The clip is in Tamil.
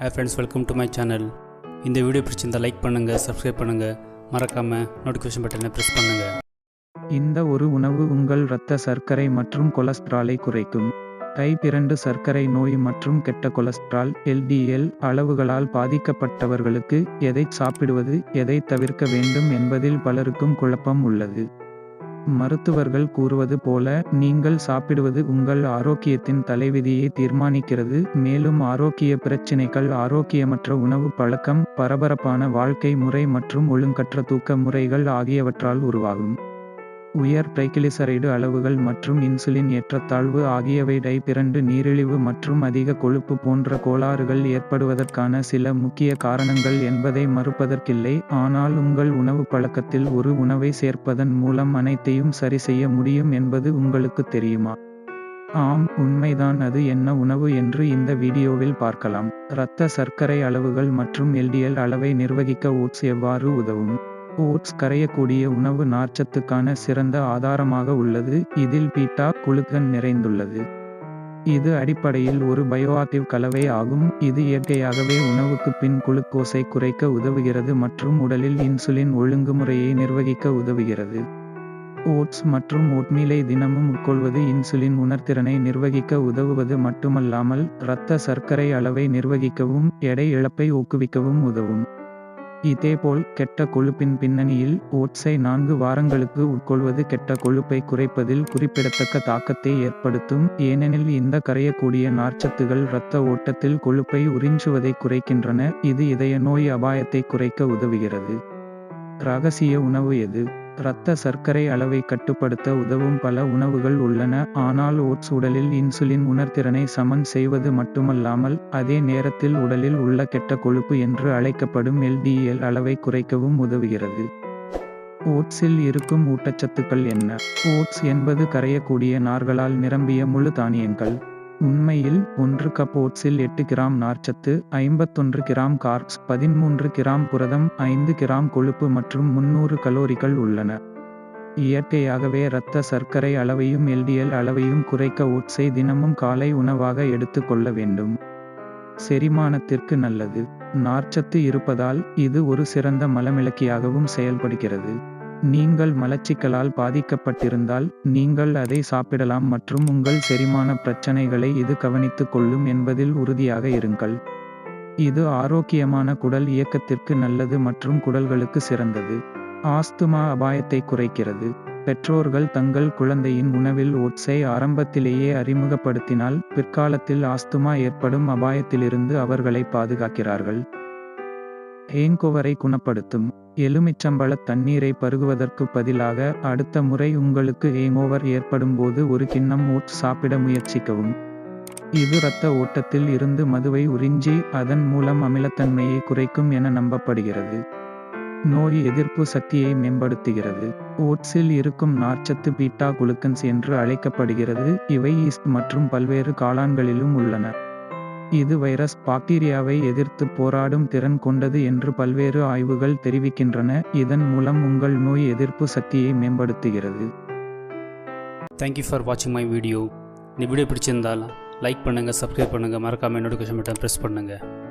Hey friends welcome to my channel இந்த வீடியோ பிடிச்சிருந்தால் லைக் பண்ணுங்கள் சப்ஸ்கிரைப் பண்ணுங்கள் மறக்காமல் நோட்டிஃபிகேஷன் பட்டனை ப்ரெஸ் பண்ணுங்கள் இந்த ஒரு உணவு உங்கள் இரத்த சர்க்கரை மற்றும் கொலஸ்ட்ராலை குறைக்கும். டைப் இரண்டு சர்க்கரை நோய் மற்றும் கெட்ட கொலஸ்ட்ரால் எல்டிஎல் அளவுகளால் பாதிக்கப்பட்டவர்களுக்கு எதை சாப்பிடுவது எதை தவிர்க்க வேண்டும் என்பதில் பலருக்கும் குழப்பம் உள்ளது. மருத்துவர்கள் கூறுவது போல நீங்கள் சாப்பிடுவது உங்கள் ஆரோக்கியத்தின் தலைவிதியை தீர்மானிக்கிறது. மேலும் ஆரோக்கிய பிரச்சினைகள் ஆரோக்கியமற்ற உணவு பழக்கம் பரபரப்பான வாழ்க்கை முறை மற்றும் ஒழுங்கற்ற தூக்க முறைகள் ஆகியவற்றால் உருவாகும். உயர் ட்ரைகிளிசரைடு அளவுகள் மற்றும் இன்சுலின் ஏற்றத்தாழ்வு ஆகியவை டைபிரண்டு நீரிழிவு மற்றும் அதிக கொழுப்பு போன்ற கோளாறுகள் ஏற்படுவதற்கான சில முக்கிய காரணங்கள் என்பதை மறுப்பதற்கில்லை. ஆனால் உங்கள் உணவு பழக்கத்தில் ஒரு உணவை சேர்ப்பதன் மூலம் அனைத்தையும் சரி செய்ய முடியும் என்பது உங்களுக்கு தெரியுமா? ஆம் உண்மைதான். அது என்ன உணவு என்று இந்த வீடியோவில் பார்க்கலாம். இரத்த சர்க்கரை அளவுகள் மற்றும் எல்டிஎல் அளவை நிர்வகிக்க ஓட்ஸ் எவ்வாறு உதவும்? ஓட்ஸ் கரையக்கூடிய உணவு நார்ச்சத்துக்கான சிறந்த ஆதாரமாக உள்ளது. இதில் பீட்டா குளுக்கன் நிறைந்துள்ளது. இது அடிப்படையில் ஒரு பயோஆக்டிவ் கலவை ஆகும். இது இயற்கையாகவே உணவுக்கு பின் குளுக்கோஸை குறைக்க உதவுகிறது மற்றும் உடலில் இன்சுலின் ஒழுங்குமுறையை நிர்வகிக்க உதவுகிறது. ஓட்ஸ் மற்றும் ஓட்மீலை தினமும் உட்கொள்வது இன்சுலின் உணர்திறனை நிர்வகிக்க உதவுவது மட்டுமல்லாமல் இரத்த சர்க்கரை அளவை நிர்வகிக்கவும் எடை இழப்பை ஊக்குவிக்கவும் உதவும். இதேபோல் கெட்ட கொழுப்பின் பின்னணியில் ஓட்ஸை நான்கு வாரங்களுக்கு உட்கொள்வது கெட்ட கொழுப்பை குறைப்பதில் குறிப்பிடத்தக்க தாக்கத்தை ஏற்படுத்தும். ஏனெனில் இந்த கரையக்கூடிய நார்ச்சத்துகள் இரத்த ஓட்டத்தில் கொழுப்பை உறிஞ்சுவதை குறைக்கின்றன. இது இதய நோய் அபாயத்தை குறைக்க உதவுகிறது. ரகசிய உணவு எது? இரத்த சர்க்கரை அளவை கட்டுப்படுத்த உதவும் பல உணவுகள் உள்ளன. ஆனால் ஓட்ஸ் உடலில் இன்சுலின் உணர்திறனை சமன் செய்வது மட்டுமல்லாமல் அதே நேரத்தில் உடலில் உள்ள கெட்ட கொழுப்பு என்று அழைக்கப்படும் எல்டிஎல் அளவை குறைக்கவும் உதவுகிறது. ஓட்ஸில் இருக்கும் ஊட்டச்சத்துக்கள் என்ன? ஓட்ஸ் என்பது கரையக்கூடிய நார்களால் நிரம்பிய முழு தானியங்கள். உண்மையில் ஒன்று கப் ஓட்ஸில் எட்டு கிராம் நார்ச்சத்து ஐம்பத்தொன்று கிராம் கார்ப்ஸ் பதிமூன்று கிராம் புரதம் ஐந்து கிராம் கொழுப்பு மற்றும் முன்னூறு கலோரிகள் உள்ளன. இயற்கையாகவே இரத்த சர்க்கரை அளவையும் எல்டிஎல் அளவையும் குறைக்க ஓட்ஸை தினமும் காலை உணவாக எடுத்துக்கொள்ள வேண்டும். செரிமானத்திற்கு நல்லது. நார்ச்சத்து இருப்பதால் இது ஒரு சிறந்த மலமிளக்கியாகவும் செயல்படுகிறது. நீங்கள் மலச்சிக்கலால் பாதிக்கப்பட்டிருந்தால் நீங்கள் அதை சாப்பிடலாம் மற்றும் உங்கள் செரிமான பிரச்சனைகளை இது கவனித்துக் கொள்ளும் என்பதில் உறுதியாக இருங்கள். இது ஆரோக்கியமான குடல் இயக்கத்திற்கு நல்லது மற்றும் குடல்களுக்கு சிறந்தது. ஆஸ்துமா அபாயத்தை குறைக்கிறது. பெற்றோர்கள் தங்கள் குழந்தையின் உணவில் ஓட்ஸை ஆரம்பத்திலேயே அறிமுகப்படுத்தினால் பிற்காலத்தில் ஆஸ்துமா ஏற்படும் அபாயத்திலிருந்து அவர்களை பாதுகாக்கிறார்கள். ஹேங்கோவரை குணப்படுத்தும். எலுமிச்சம்பழத் தண்ணீரை பருகுவதற்கு பதிலாக அடுத்த முறை உங்களுக்கு ஹேங்கோவர் ஏற்படும்போது ஒரு கிண்ணம் ஓட்ஸ் சாப்பிட முயற்சிக்கவும். இது இரத்த ஓட்டத்தில் இருந்து மதுவை உறிஞ்சி அதன் மூலம் அமிலத்தன்மையை குறைக்கும் என நம்பப்படுகிறது. நோய் எதிர்ப்பு சக்தியை மேம்படுத்துகிறது. ஓட்ஸில் இருக்கும் நார்ச்சத்து பீட்டா குளுக்கன்ஸ் என்று அழைக்கப்படுகிறது. இவை ஈஸ்ட் மற்றும் பல்வேறு காளான்களிலும் உள்ளன. இது வைரஸ் பாக்டீரியாவை எதிர்த்து போராடும் திறன் கொண்டது என்று பல்வேறு ஆய்வுகள் தெரிவிக்கின்றன. இதன் மூலம் உங்கள் நோய் எதிர்ப்பு சக்தியை மேம்படுத்துகிறது. தேங்க்யூ ஃபார் வாட்சிங் மை வீடியோ இந்த வீடியோ பிடிச்சிருந்தால் லைக் பண்ணுங்கள் சப்ஸ்கிரைப் பண்ணுங்கள் மறக்காமல் நோட்டிஃபிகேஷன் பட்டன் ப்ரெஸ் பண்ணுங்கள்